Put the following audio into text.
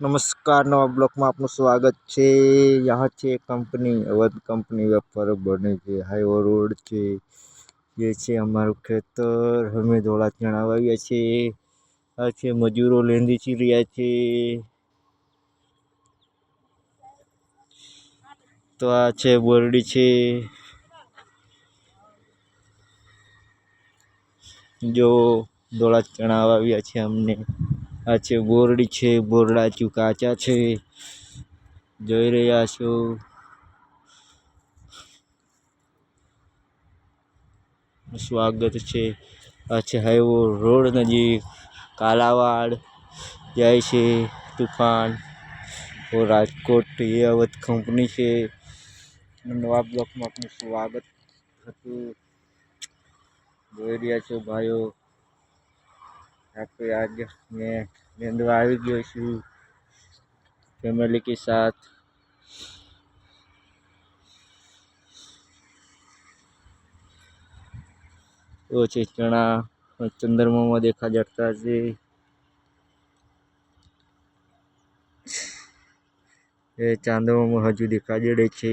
નમસ્કાર નવા બ્લોકમાં આપનું સ્વાગત છે. યહાં છે કંપની, અવધ કંપની વેપાર બને છે, હાઈવો રોડ છે. જે છે અમારું ખેતર, અમે ધોળા ચણા વાવ્યા છે આ છે મજૂરો લેંદી ચી રહ્યા છે. તો આ છે બોરડી છે. જો ધોળા ચણા વાવ્યા છે અમને. આ છે બોરડી છે બોરડા હજુ કાચા છે. જોઈ રહ્યા છો. સ્વાગત છે. આ છે હાઈવો રોડ નજીક. કાલાવાડ જાય છે તુફાન. ઓ રાજકોટ એ અવધ કંપની છે. નવા બ્લોકમાં આપનું સ્વાગત હતું. જોઈ રહ્યા છો ભાઈઓ. આપણે આજે મેં મેંદવા આવી ગયો છું. ફેમિલી કે સાથ. તો છે ચણા. ચંદ્રમામાં દેખા જડતા છે. એ ચાંદોમાં હજુ દેખા જડે છે.